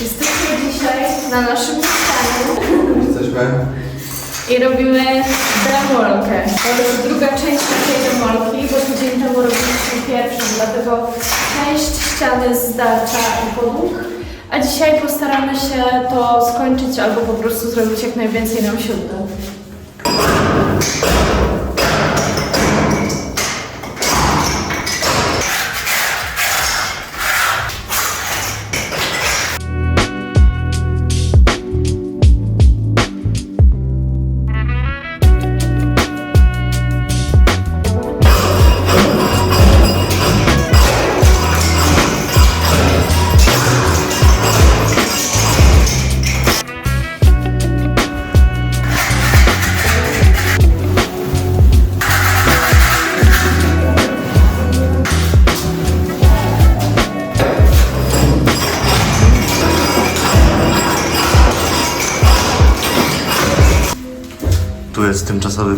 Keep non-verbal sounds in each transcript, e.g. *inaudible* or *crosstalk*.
Jesteśmy dzisiaj na naszym mieszkaniu Jesteśmy. i robimy demolkę. To jest druga część takiej demolki, bo tydzień temu robiliśmy pierwszą, dlatego część ściany z darcza i podłóg. A dzisiaj postaramy się to skończyć albo po prostu zrobić jak najwięcej nam się uda.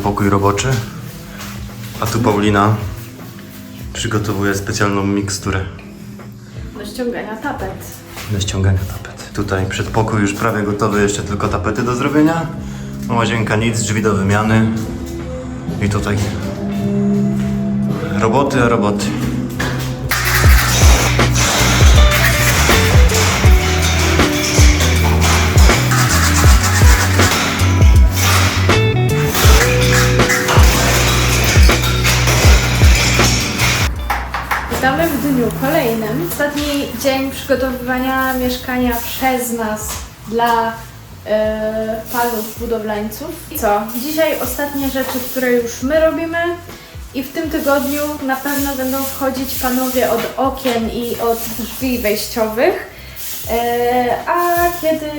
Pokój roboczy, a tu Paulina przygotowuje specjalną miksturę Do ściągania tapet. do ściągania tapet. Tutaj przedpokój już prawie gotowy, jeszcze tylko tapety do zrobienia. Łazienka nic, drzwi do wymiany. I tutaj roboty, roboty. Dniu kolejnym. Ostatni dzień przygotowywania mieszkania przez nas dla e, panów budowlańców. I co? Dzisiaj ostatnie rzeczy, które już my robimy. I w tym tygodniu na pewno będą wchodzić panowie od okien i od drzwi wejściowych. E, a kiedy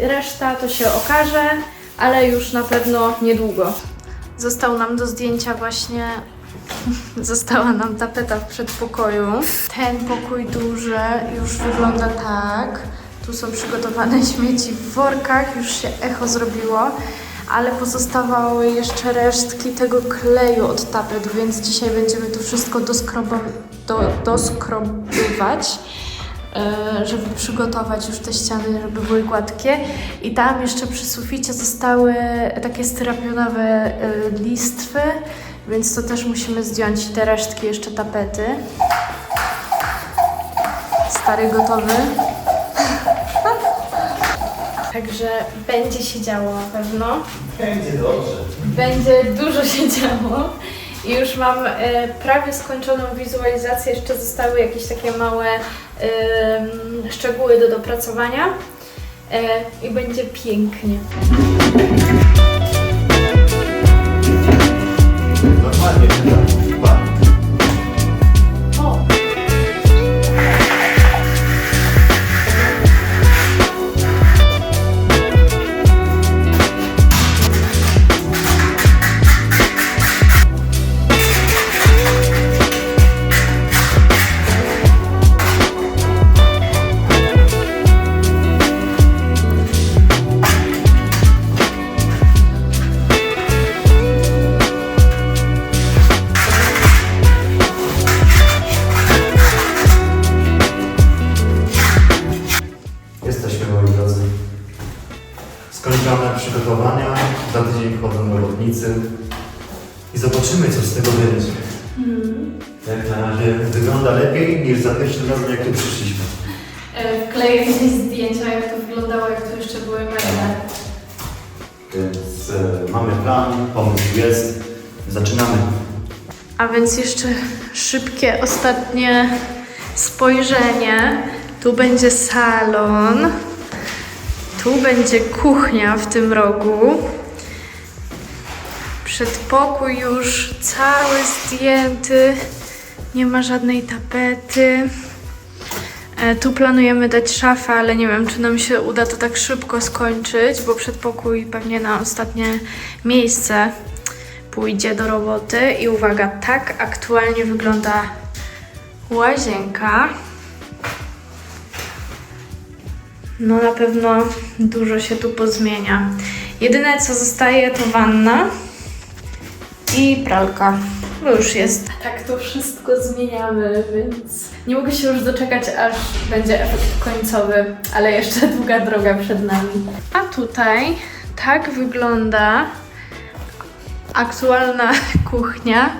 reszta to się okaże, ale już na pewno niedługo. Został nam do zdjęcia właśnie Została nam tapeta w przedpokoju. Ten pokój duży już wygląda tak. Tu są przygotowane *laughs* śmieci w workach, już się echo zrobiło, ale pozostawały jeszcze resztki tego kleju od tapet, więc dzisiaj będziemy to wszystko do, doskrobywać, e, żeby przygotować już te ściany, żeby były gładkie. I tam jeszcze przy suficie zostały takie styrapionowe e, listwy, więc to też musimy zdjąć te resztki jeszcze tapety. Stary gotowy. *laughs* Także będzie się działo na pewno. Będzie dobrze. Będzie dużo się działo. I już mam e, prawie skończoną wizualizację. Jeszcze zostały jakieś takie małe em, szczegóły do dopracowania. E, I będzie pięknie. Normalnie, robotnicy i zobaczymy, co z tego będzie. Jak na razie wygląda lepiej niż za pierwszym razem, jak tu przyszliśmy. E, Wkleję jakieś zdjęcia, jak to wyglądało, jak to jeszcze były maile. Więc e, mamy plan, pomysł jest, zaczynamy. A więc jeszcze szybkie, ostatnie spojrzenie. Tu będzie salon. Tu będzie kuchnia w tym rogu. Przedpokój już cały zdjęty. Nie ma żadnej tapety. E, Tu planujemy dać szafę, ale nie wiem, czy nam się uda to tak szybko skończyć, bo przedpokój pewnie na ostatnie miejsce pójdzie do roboty. I uwaga, tak aktualnie wygląda łazienka. No na pewno dużo się tu pozmienia. Jedyne co zostaje to wanna i pralka. Bo już jest. Tak to wszystko zmieniamy, więc Nie mogę się już doczekać, aż będzie efekt końcowy, ale jeszcze *laughs* długa droga przed nami. A tutaj tak wygląda aktualna *laughs* kuchnia.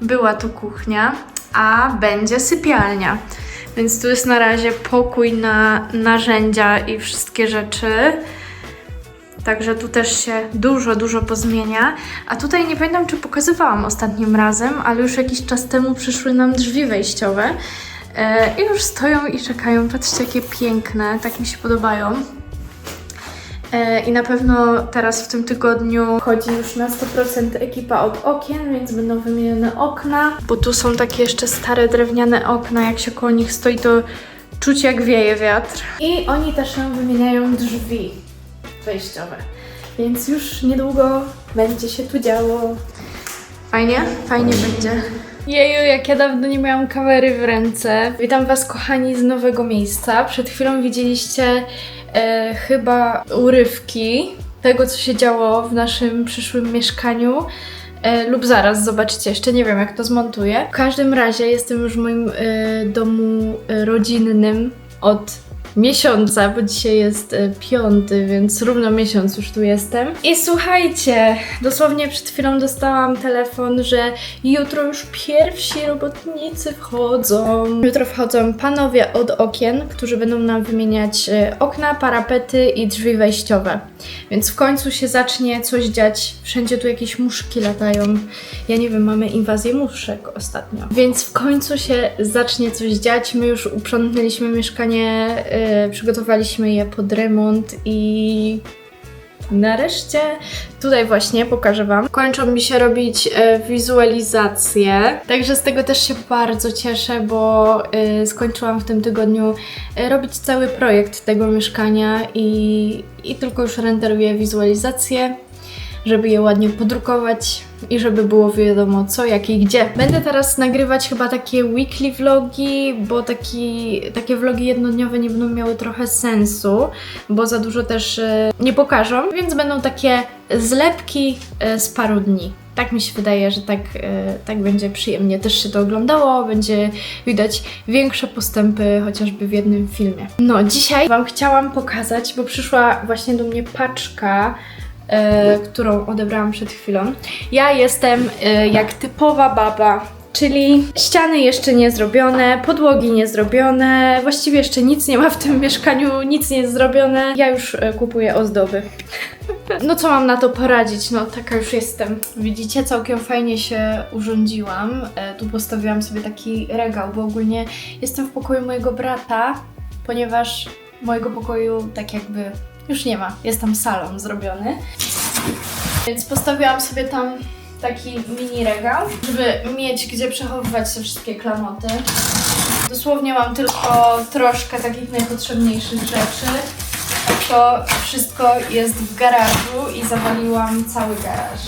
Była to kuchnia, a będzie sypialnia. Więc tu jest na razie pokój na narzędzia i wszystkie rzeczy. Także tu też się dużo, dużo pozmienia. A tutaj nie pamiętam, czy pokazywałam ostatnim razem, ale już jakiś czas temu przyszły nam drzwi wejściowe. E, I już stoją i czekają. Patrzcie, jakie piękne, tak mi się podobają. E, I na pewno teraz w tym tygodniu chodzi już na 100% ekipa od okien, więc będą wymienione okna. Bo tu są takie jeszcze stare drewniane okna, jak się koło nich stoi, to czuć jak wieje wiatr. I oni też nam wymieniają drzwi wejściowe. Więc już niedługo będzie się tu działo. Fajnie? Fajnie będzie. Jeju, jak ja dawno nie miałam kamery w ręce. Witam Was, kochani, z nowego miejsca. Przed chwilą widzieliście e, chyba urywki tego, co się działo w naszym przyszłym mieszkaniu. E, lub zaraz zobaczycie, jeszcze nie wiem jak to zmontuję. W każdym razie jestem już w moim e, domu e, rodzinnym od miesiąca, bo dzisiaj jest e, piąty, więc równo miesiąc już tu jestem. I słuchajcie, dosłownie przed chwilą dostałam telefon, że jutro już pierwsi robotnicy wchodzą. Jutro wchodzą panowie od okien, którzy będą nam wymieniać e, okna, parapety i drzwi wejściowe. Więc w końcu się zacznie coś dziać. Wszędzie tu jakieś muszki latają. Ja nie wiem, mamy inwazję muszek ostatnio. Więc w końcu się zacznie coś dziać. My już uprzątnęliśmy mieszkanie, yy, przygotowaliśmy je pod remont i nareszcie tutaj właśnie pokażę Wam. Kończą mi się robić e, wizualizacje, także z tego też się bardzo cieszę, bo e, skończyłam w tym tygodniu robić cały projekt tego mieszkania i, i tylko już renderuję wizualizacje żeby je ładnie podrukować i żeby było wiadomo co, jak i gdzie. Będę teraz nagrywać chyba takie weekly vlogi, bo taki, takie vlogi jednodniowe nie będą miały trochę sensu, bo za dużo też e, nie pokażą, więc będą takie zlepki e, z paru dni. Tak mi się wydaje, że tak, e, tak będzie przyjemnie też się to oglądało, będzie widać większe postępy chociażby w jednym filmie. No, dzisiaj Wam chciałam pokazać, bo przyszła właśnie do mnie paczka e, którą odebrałam przed chwilą. Ja jestem e, jak typowa baba, czyli ściany jeszcze nie zrobione, podłogi nie zrobione, właściwie jeszcze nic nie ma w tym mieszkaniu, nic nie jest zrobione. Ja już e, kupuję ozdoby. *laughs* No co mam na to poradzić? No taka już jestem. Widzicie, całkiem fajnie się urządziłam. Tu postawiłam sobie taki regał, bo ogólnie jestem w pokoju mojego brata, ponieważ mojego pokoju tak jakby już nie ma. Jest tam salon zrobiony. Więc postawiłam sobie tam taki mini regał, żeby mieć gdzie przechowywać te wszystkie klamoty. Dosłownie mam tylko troszkę takich najpotrzebniejszych rzeczy. To wszystko jest w garażu i zawaliłam cały garaż.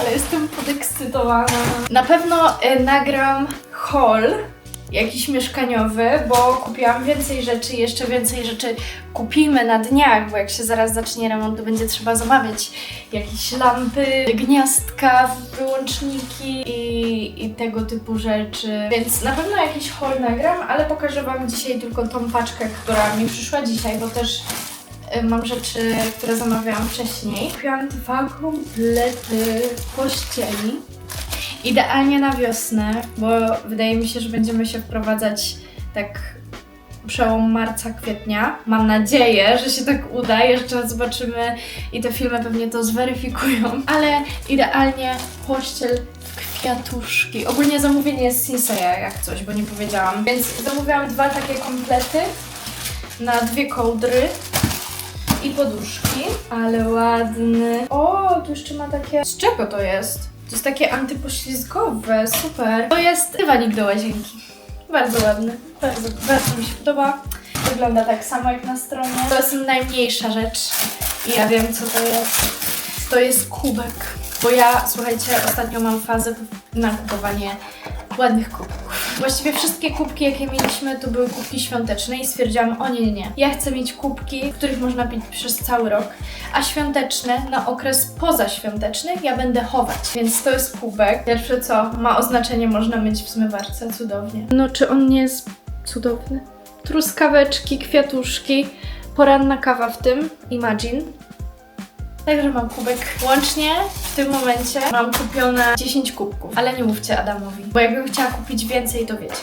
Ale jestem podekscytowana. Na pewno e, nagram haul jakiś mieszkaniowy, bo kupiłam więcej rzeczy, jeszcze więcej rzeczy kupimy na dniach, bo jak się zaraz zacznie remont, to będzie trzeba zamawiać jakieś lampy, gniazdka, wyłączniki i, i tego typu rzeczy. Więc na pewno jakiś haul nagram, ale pokażę Wam dzisiaj tylko tą paczkę, która mi przyszła dzisiaj, bo też y, mam rzeczy, które zamawiałam wcześniej. Kupiłam dwa komplety pościeli. Idealnie na wiosnę, bo wydaje mi się, że będziemy się wprowadzać tak przełom marca, kwietnia. Mam nadzieję, że się tak uda. Jeszcze zobaczymy i te filmy pewnie to zweryfikują. Ale idealnie pościel kwiatuszki. Ogólnie zamówienie jest Sinseya jak coś, bo nie powiedziałam. Więc zamówiłam dwa takie komplety na dwie kołdry i poduszki. Ale ładny. O, tu jeszcze ma takie... Z czego to jest? To jest takie antypoślizgowe, super. To jest dywanik do łazienki. Bardzo ładny, bardzo, bardzo mi się podoba. Wygląda tak samo jak na stronie. To jest najmniejsza rzecz i ja wiem co to jest. To jest kubek. Bo ja, słuchajcie, ostatnio mam fazę na kupowanie ładnych kubków. Właściwie wszystkie kubki, jakie mieliśmy, to były kubki świąteczne i stwierdziłam, o nie, nie, nie. Ja chcę mieć kubki, w których można pić przez cały rok, a świąteczne na okres pozaświąteczny ja będę chować. Więc to jest kubek. Pierwsze co, ma oznaczenie, można myć w zmywarce, cudownie. No czy on nie jest cudowny? Truskaweczki, kwiatuszki, poranna kawa w tym, Imagine. Także mam kubek. Łącznie w tym momencie mam kupione 10 kubków, ale nie mówcie Adamowi, bo jakbym chciała kupić więcej, to wiecie.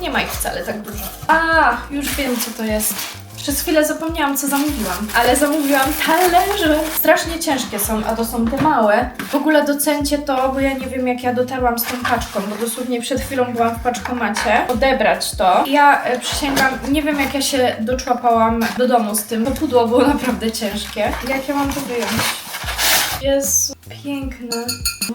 Nie ma ich wcale tak dużo. A, już wiem co to jest. Przez chwilę zapomniałam, co zamówiłam, ale zamówiłam talerze. Strasznie ciężkie są, a to są te małe. W ogóle docencie to, bo ja nie wiem, jak ja dotarłam z tą paczką, bo dosłownie przed chwilą byłam w paczkomacie. Odebrać to. Ja e, przysięgam, nie wiem, jak ja się doczłapałam do domu z tym. To pudło było *laughs* naprawdę ciężkie. Jak ja mam to wyjąć? Jezu, piękne.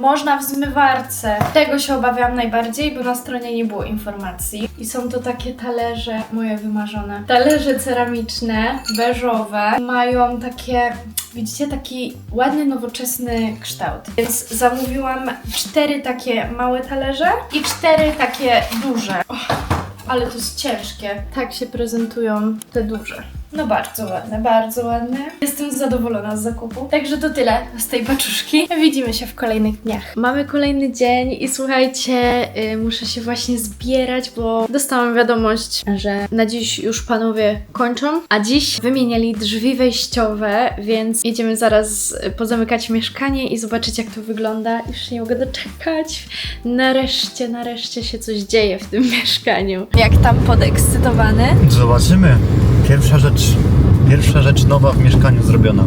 Można w zmywarce. Tego się obawiam najbardziej, bo na stronie nie było informacji. I są to takie talerze moje wymarzone. Talerze ceramiczne, beżowe. Mają takie, widzicie, taki ładny, nowoczesny kształt. Więc zamówiłam cztery takie małe talerze i cztery takie duże. Och, ale to jest ciężkie. Tak się prezentują te duże. No bardzo ładne, bardzo ładne. Jestem zadowolona z zakupu. Także to tyle z tej paczuszki. Widzimy się w kolejnych dniach. Mamy kolejny dzień i słuchajcie, y, muszę się właśnie zbierać, bo dostałam wiadomość, że na dziś już panowie kończą, a dziś wymieniali drzwi wejściowe, więc jedziemy zaraz pozamykać mieszkanie i zobaczyć jak to wygląda. Już nie mogę doczekać. Nareszcie, nareszcie się coś dzieje w tym *laughs* mieszkaniu. Jak tam podekscytowany? Zobaczymy. Pierwsza rzecz, pierwsza rzecz nowa w mieszkaniu zrobiona.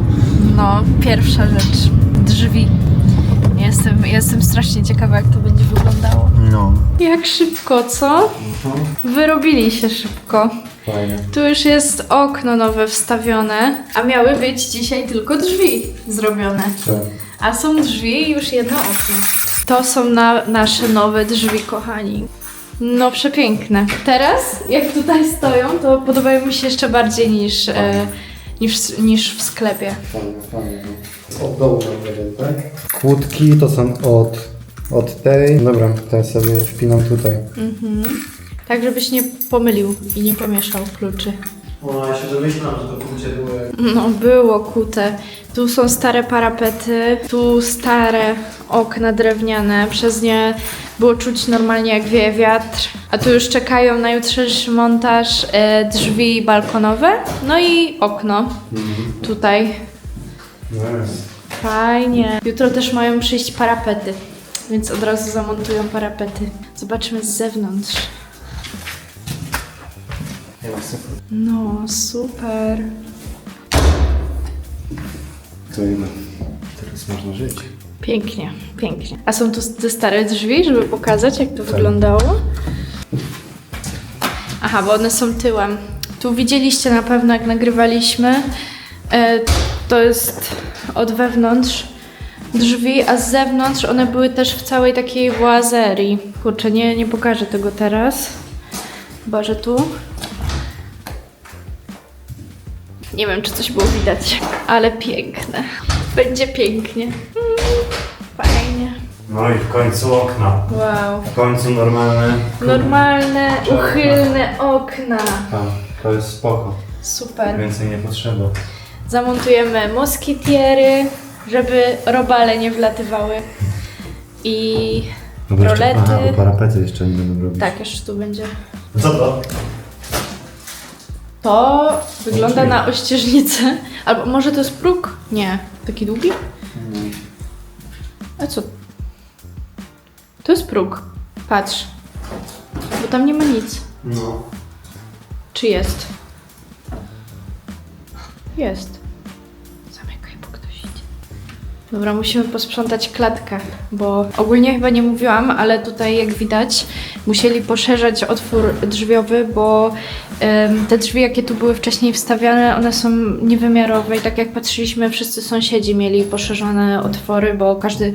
No, pierwsza rzecz. Drzwi. Jestem, jestem strasznie ciekawa, jak to będzie wyglądało. No. Jak szybko, co? Wyrobili się szybko. Fajnie. Tu już jest okno nowe wstawione, a miały być dzisiaj tylko drzwi zrobione. A są drzwi i już jedno okno. To są na, nasze nowe drzwi, kochani. No przepiękne. Teraz, jak tutaj stoją, to podobają mi się jeszcze bardziej niż, e, niż, niż w sklepie. Fajnie, fajnie. Od dołu nam będzie, tak? Kłódki to są od, od tej. Dobra, teraz sobie wpinam tutaj. Tak, żebyś nie pomylił i nie pomieszał kluczy. O, ja się domyślam, że to kurcze były. No, było kute. Tu są stare parapety, tu stare okna drewniane. Przez nie było czuć normalnie jak wieje wiatr. A tu już czekają na jutrzejszy montaż e, drzwi balkonowe, no i okno tutaj. Fajnie. Jutro też mają przyjść parapety, więc od razu zamontują parapety. Zobaczmy z zewnątrz. No, super. To ile? Teraz można żyć. Pięknie, pięknie. A są tu te stare drzwi, żeby pokazać, jak to wyglądało? Aha, bo one są tyłem. Tu widzieliście na pewno, jak nagrywaliśmy. E, to jest od wewnątrz drzwi, a z zewnątrz one były też w całej takiej boazerii. Kurczę, nie, nie pokażę tego teraz. Chyba, że tu. Nie wiem, czy coś było widać, ale piękne. Będzie pięknie. Mm, Fajnie. No i w końcu okna. Wow. W końcu normalne. Normalne, uchylne okna. A, to jest spoko. Super. Więcej nie potrzeba. Zamontujemy moskitiery, żeby robale nie wlatywały. I rolety. Aha, bo parapety jeszcze nie będą robić. Tak, jeszcze tu będzie. Co to? To wygląda na ościeżnicę. Albo może to jest próg? Nie. Taki długi? A co? To jest próg. Patrz. Bo tam nie ma nic. No. Czy jest? Jest. Dobra, musimy posprzątać klatkę, bo ogólnie chyba nie mówiłam, ale tutaj jak widać musieli poszerzać otwór drzwiowy, bo em, te drzwi, jakie tu były wcześniej wstawiane, one są niewymiarowe i tak jak patrzyliśmy, wszyscy sąsiedzi mieli poszerzone otwory, bo każdy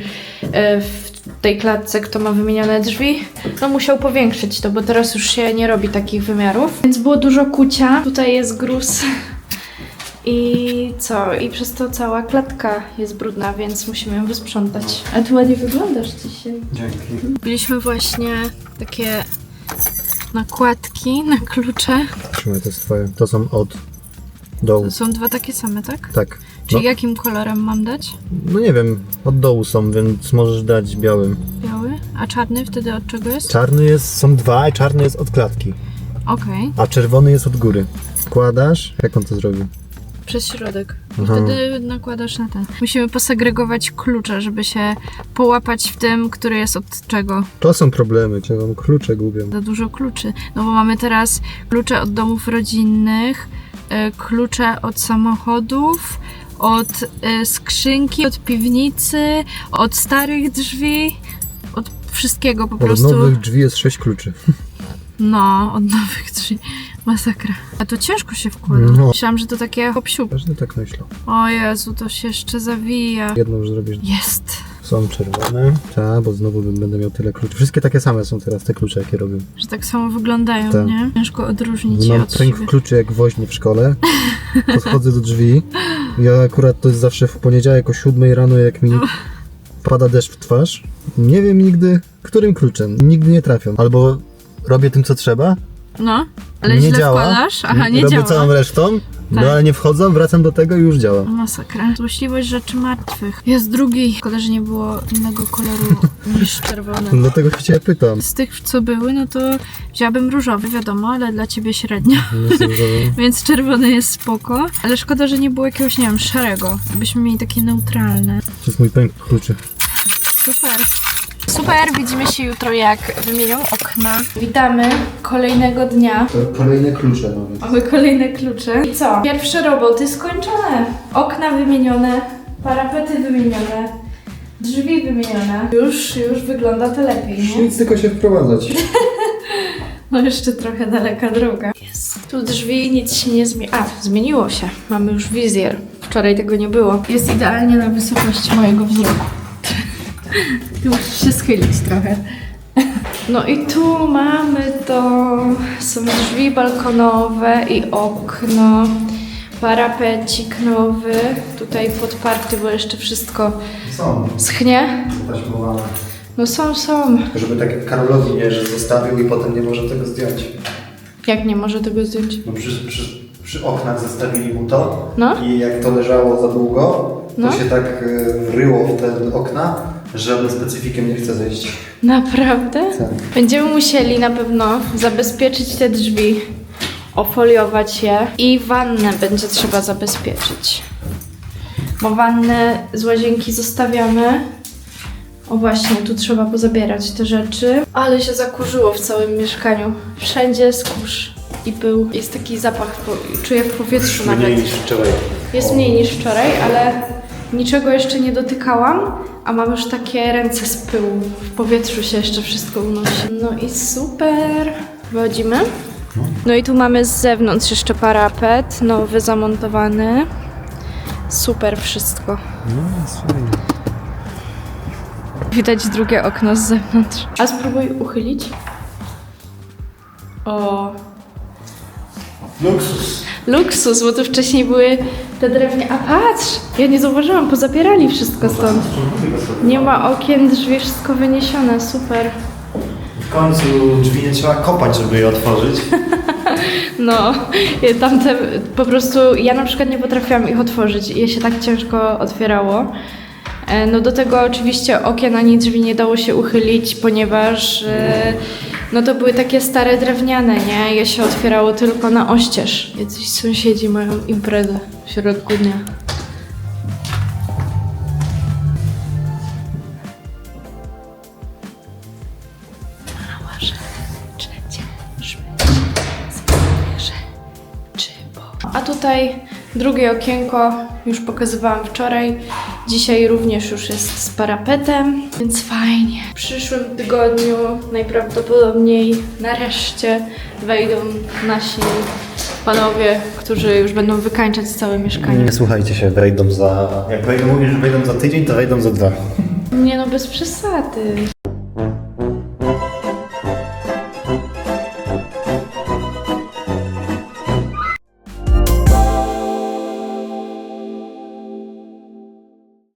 e, w tej klatce, kto ma wymienione drzwi, no musiał powiększyć to, bo teraz już się nie robi takich wymiarów. Więc było dużo kucia, tutaj jest gruz. I co? I przez to cała klatka jest brudna, więc musimy ją wysprzątać. A tu ładnie wyglądasz dzisiaj. Dzięki. Byliśmy właśnie takie nakładki na klucze. Trzymaj, to jest twoje. To są od dołu. To są dwa takie same, tak? Tak. No, Czyli jakim kolorem mam dać? no nie wiem, od dołu są, więc możesz dać białym. Biały? A czarny wtedy od czego jest? Czarny jest, są dwa, i czarny jest od klatki, Okej, a czerwony jest od góry. Wkładasz, jak on to zrobił? Przez środek. I Aha. wtedy nakładasz na ten. Musimy posegregować klucze, żeby się połapać w tym, który jest od czego. To są problemy, czy wam klucze gubią. Za dużo kluczy. No bo mamy teraz klucze od domów rodzinnych, e, klucze od samochodów, od e, skrzynki, od piwnicy, od starych drzwi, od wszystkiego po Od prostu. nowych drzwi jest sześć kluczy. *laughs* No, od nowych drzwi. Masakra. A to ciężko się wkłada. No. Myślałam, że to takie hop Każdy tak myślał. O Jezu, to się jeszcze zawija. Jedną już zrobisz. Jest. Są czerwone. Tak, bo znowu będę miał tyle kluczy. Wszystkie takie same są teraz te klucze, jakie robię. Że tak samo wyglądają, Tak. nie? Ciężko odróżnić je Mam od pęk siebie. kluczy jak woźnie w szkole. *laughs* Podchodzę do drzwi. Ja akurat to jest zawsze w poniedziałek o 7 rano, jak mi pada deszcz w twarz. Nie wiem nigdy, którym kluczem. Nigdy nie trafią. Albo robię tym, co trzeba. No, ale nie źle działa. wkładasz? Aha, nie robię działa. całą resztą, no Tak. ale nie wchodzą, wracam do tego i już działa. Masakra. Złośliwość rzeczy martwych. Jest drugi. Szkoda, że nie było innego koloru *laughs* niż czerwony. Dlatego się cię pytam. Z tych, co były, no to wzięłabym różowy, wiadomo, ale dla ciebie średnio. Nie są różowe. Więc czerwony jest spoko. Ale szkoda, że nie było jakiegoś, nie wiem, szarego. Byśmy mieli takie neutralne. To jest mój pęk kluczy. Super. Super, widzimy się jutro, jak wymienią okna. Witamy kolejnego dnia. To kolejne klucze nowe. Mamy kolejne klucze. I co? Pierwsze roboty skończone. Okna wymienione, parapety wymienione, drzwi wymienione. Już, już wygląda to lepiej, nie? Nic tylko się wprowadzać. *laughs* No jeszcze trochę daleka droga. Jest. Tu drzwi nic się nie zmieni. A, zmieniło się. Mamy już wizjer. Wczoraj tego nie było. Jest idealnie na wysokość mojego wzroku. Ty musisz się schylić trochę. No i tu mamy to. Są drzwi balkonowe i okno. Parapecik nowy. Tutaj podparty, bo jeszcze wszystko Są. schnie. Taśmowane. No są, są. Żeby tak jak Karolowi nie, że zostawił i potem nie może tego zdjąć. Jak nie może tego zdjąć? No przy, przy, przy oknach zostawili mu to No. i jak to leżało za długo, to No. się tak y, wryło w te okna, żadnym specyfikiem nie chce zejść. Naprawdę? Tak. Będziemy musieli na pewno zabezpieczyć te drzwi, ofoliować je i wannę będzie trzeba zabezpieczyć. Bo wannę z łazienki zostawiamy. O właśnie, tu trzeba pozabierać te rzeczy. Ale się zakurzyło w całym mieszkaniu. Wszędzie jest kurz i pył. Jest taki zapach, po- czuję w powietrzu nawet. wczoraj. Jest mniej niż wczoraj, ale niczego jeszcze nie dotykałam, a mam już takie ręce z pyłu. W powietrzu się jeszcze wszystko unosi. No i super. Wychodzimy. No i tu mamy z zewnątrz jeszcze parapet, nowy, zamontowany. Super wszystko. No, jest fajnie. Widać drugie okno z zewnątrz. A spróbuj uchylić. O, Luksus. Luksus, bo tu wcześniej były te drewnie. A patrz, ja nie zauważyłam, pozabierali wszystko stąd. Nie ma okien, drzwi, wszystko wyniesione, super. W końcu drzwi nie trzeba kopać, żeby je otworzyć. *laughs* No, tamte po prostu, ja na przykład nie potrafiłam ich otworzyć, je się tak ciężko otwierało. E, No do tego oczywiście okien ani drzwi nie dało się uchylić, ponieważ e, no to były takie stare drewniane, nie? Je się otwierało tylko na oścież. Jacyś sąsiedzi mają imprezę w środku dnia. A tutaj drugie okienko już pokazywałam wczoraj. Dzisiaj również już jest z parapetem, więc fajnie. W przyszłym tygodniu najprawdopodobniej nareszcie wejdą nasi panowie, którzy już będą wykańczać całe mieszkanie. Nie słuchajcie się, wejdą za... Jak wejdą, mówisz, że wejdą za tydzień, to wejdą za dwa. Nie no, bez przesady.